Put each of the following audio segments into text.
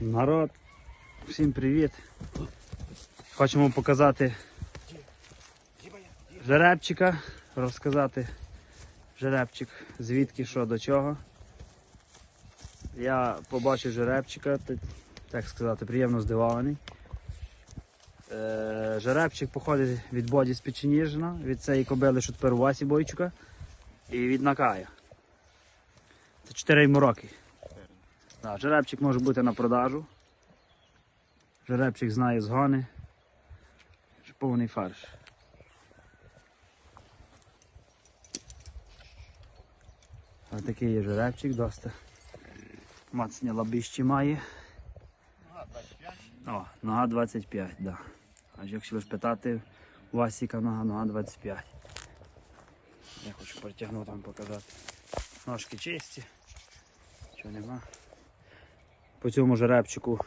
Народ, всім привіт. Хочемо показати жеребчика, розказати жеребчик, звідки, що до чого. Я побачив жеребчика, так сказати, приємно здивований. Е, жеребчик походить від боді з Печеніжина, від цієї кобили, що тепер у Васі Бойчука, і від Накая. Це 4 йому роки. Да, жеребчик може бути на продажу. Жеребчик знає згони. Повний фарш. Ось такий є жеребчик, доста. Мацні лабищі має. Ага, 25. О, нога 25, да. А якщо ви питати, Васіка нога, нога 25. Я хочу протягнути вам показати. Ножки чисті. Чого нема. По цьому жеребчику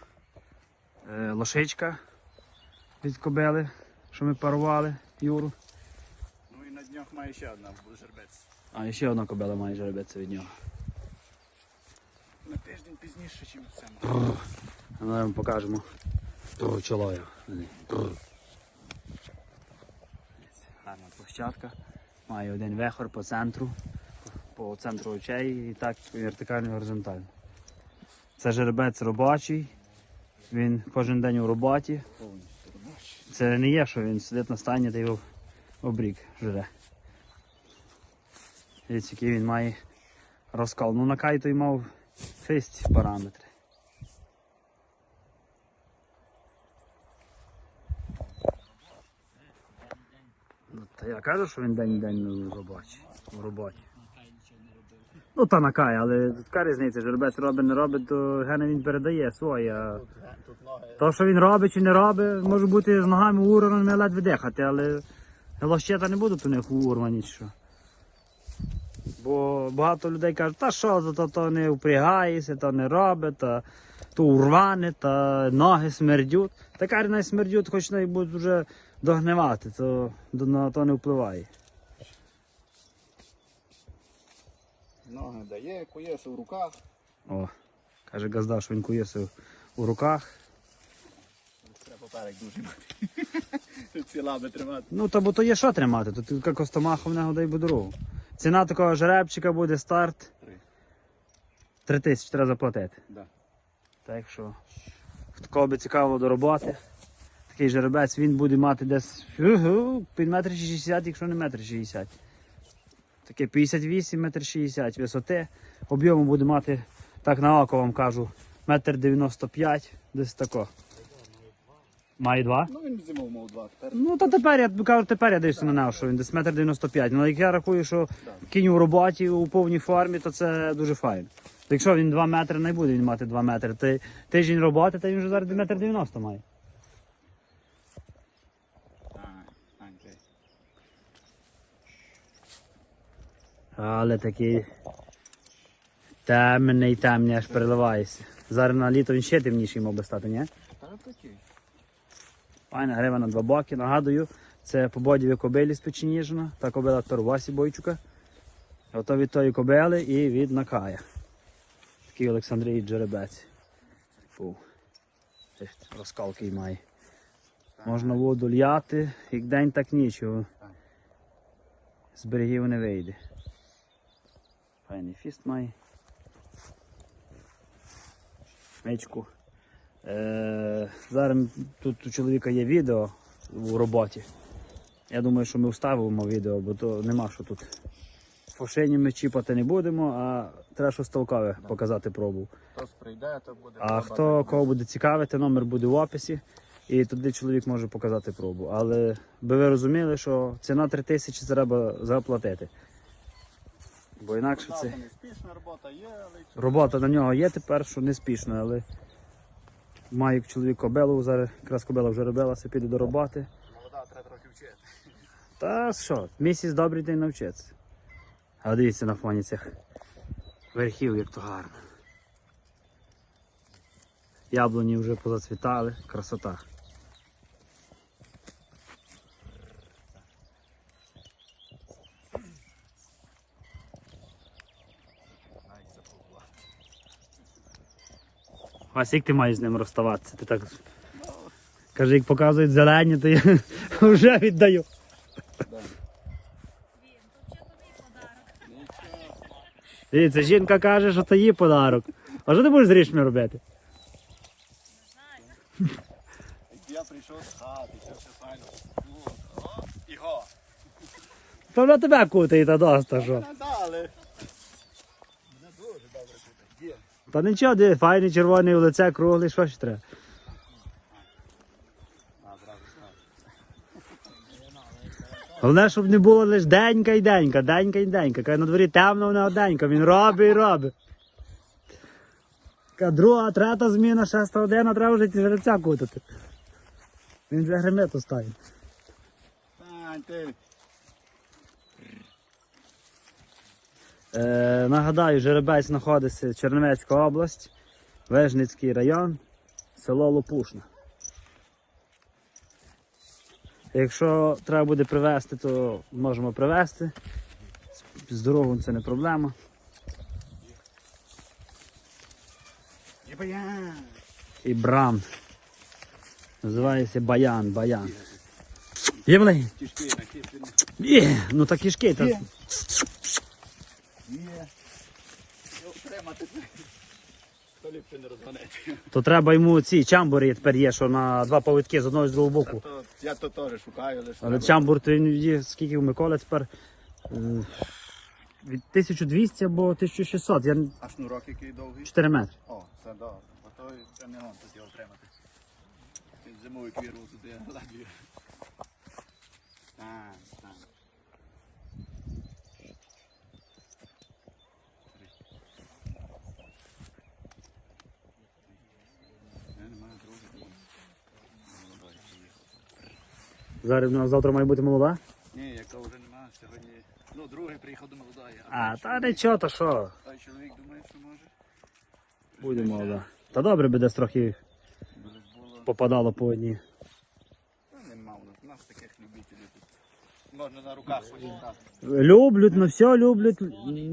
е, лошичка від кобели, що ми парували Юру. Ну і на днях має ще одна жербець. А і ще одна кобела має жеребець від нього. На тиждень пізніше, ніж це. Ми вам покажемо. Тру, чоло Гарна площадка. Має один вехор по центру, по центру очей і так вертикально і горизонтально. Це жеребець робочий. Він кожен день у роботі. Це не є, що він сидить на стані та його обрік жре. Дивіться, який він має розкол. Ну на кай той мав фесть параметри. Ну, та я кажу, що він день-день у роботі. Ну та на кай, але така різниця, жеребець робить, не робить, то гени він передає своє. а то, що він робить чи не робить, може бути з ногами уроненими ледве дихати, але лощета не будуть у них урвані чи що. Бо багато людей кажуть, та що, то, то, не впрягається, то не робить, то, то урване, та ноги смердють. Така не смердють, хоч не будуть вже догнивати, то на то не впливає. Ноги дає, куєси в руках. О, каже Газда, що він кується у руках. Треба поперек дуже мати. Ці лаби тримати. Ну, то бо то є що тримати, то тільки костомаху в нього дай би дорогу. Ціна такого жеребчика буде старт. Три. Тисячі треба заплатити. Да. Так що, хто кого би цікаво до роботи, такий жеребець він буде мати десь під метр шістдесят, якщо не метр шістдесят. Таке 58 метр шістдесят висоти. Об'єму буде мати, так на око вам кажу, метр 95, десь тако. Має два? Ну він зимов мав два. Тепер Ну то тепер я кажу, тепер я дивлюся на нього, що він десь метр 95. Ну як я рахую, що кінь у роботі у повній формі, то це дуже файно. Якщо він 2 метри, не буде він мати 2 метри. Ти, тиждень роботи, то він вже зараз метр 90 має. А, окей. Але такий темний, темний, аж переливається. Зараз на літо він ще темніший мав би стати, ні? Файна грива на два боки. Нагадую, це по бодіві кобилі з Печеніжина. Та кобила тепер у Васі Бойчука. Ото від тої кобили і від Накая. Такий Олександрій Джеребець. Фу. Розкалки має. Можна воду л'яти, як день, так нічого З берегів не вийде. Файний фіст має. Мечку. Е, зараз тут у чоловіка є відео у роботі. Я думаю, що ми вставимо відео, бо то нема що тут. Фошині ми чіпати не будемо, а треба щось толкове показати пробу. Хтось прийде, то буде. А хто кого буде цікавити, номер буде в описі. І туди чоловік може показати пробу. Але би ви розуміли, що ціна 3 тисячі треба заплатити. Бо інакше це. Робота неспішна, робота є, але Робота на нього є тепер, що не спішно, але має чоловік кобелу, зараз якраз кобела вже робилася, піде до роботи. молода, треба трохи вчити. Та що, місяць добрий день навчиться. А дивіться на фоні цих верхів, як то гарно. Яблуні вже позацвітали, красота. А як ти маєш з ним розставатися? Ти так. Каже, як показують зелені, то я вже віддаю. Дивіться, жінка каже, що це її подарок. А що ти будеш з річми робити? Я прийшов з хати, це все файно. От, о, Іго. Та на тебе кутає, та доста що. Не дали. Мене дуже добре тут. Є. Та нічого, де файний червоний у лице, круглий, що ж треба. Головне, щоб не було лише денька і денька, денька і денька. Каже, на дворі темно, вона денька. Він робить і робить. Така друга, третя зміна, шеста година, треба вже ті жеребця кутати. Він вже гримет стає. Тань, ти. Е, нагадаю, жеребець знаходиться Чернівецька область, Вежницький район, село Лопушна. Якщо треба буде привезти, то можемо привезти. З дорогою це не проблема. І брам. Називається баян, баян. Є на. Є, ну так кішки. Так. Ліпше не розгонеться. То треба йому ці чамбури тепер є, що на два повідки з одного і з другого боку. То, я то теж шукаю, лише. Але треба- чамбур то він є, скільки у Миколи тепер? Е, Від 1200 або 1600, я А шнурок який довгий? 4 метри. О, це добре. Бо то це не он тут його отримати. Він зимовий квіру тут я ладію. Так, так. Я не маю друга. Молодой приїхав. Зараз у нас завтра має бути молода. Ні, яка вже немає сьогодні. Ну, другий приїхав до молодої. А, та чоловік- нічого, то що? Та чоловік думає, що може. Буде молода. Та добре би десь трохи попадало по одній. Та нема у нас. У нас таких любителів тут. Можна на руках почитати. Люблять, ну все люблять.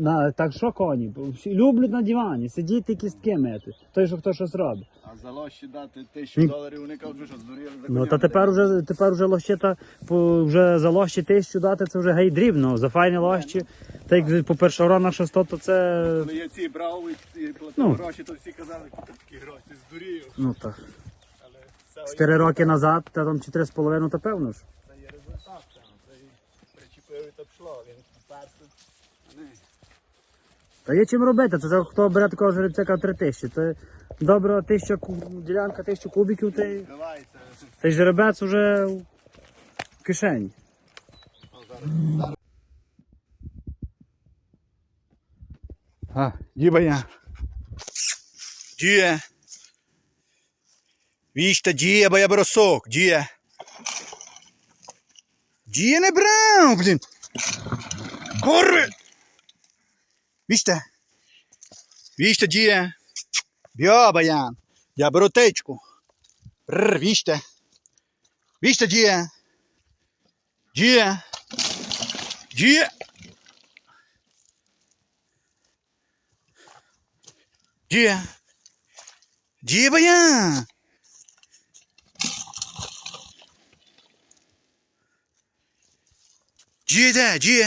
На, так що коні? Люблять на дивані, сидіти кістки мити. Той, що хто щось робить. А за лощі дати тисячу доларів, вони кажуть, що здуріли. Ну та тепер вже тепер вже лощита по- вже за лощі тисячу дати, це вже гей дрібно. За файні лощі. Та як по першоронах що сто, то це. Коли я ці брав і, платив Ну. гроші, то всі казали, такі гроші здурів. Ну так. Чотири роки назад, та там чотири з половиною, то певно ж. це є результат. Там. Це і причепив і то пішло. Він перший. А не. Та є чим робити, це за- хто бере такого жеребця, каже, три тисячі. Це добра тисяча ділянка, тисяча кубиків, та й Вбивається. та й жеребець вже в кишені. А, дібая. Діє. Вічта діє, бо я беру сок, діє. Діє не брав, блін. Корви. Вічте. Вічте діє. Бьо, баян. Я беру течку. Рр, вічте. Вічте діє. Діє. Діє. Діє. Діє, 局在局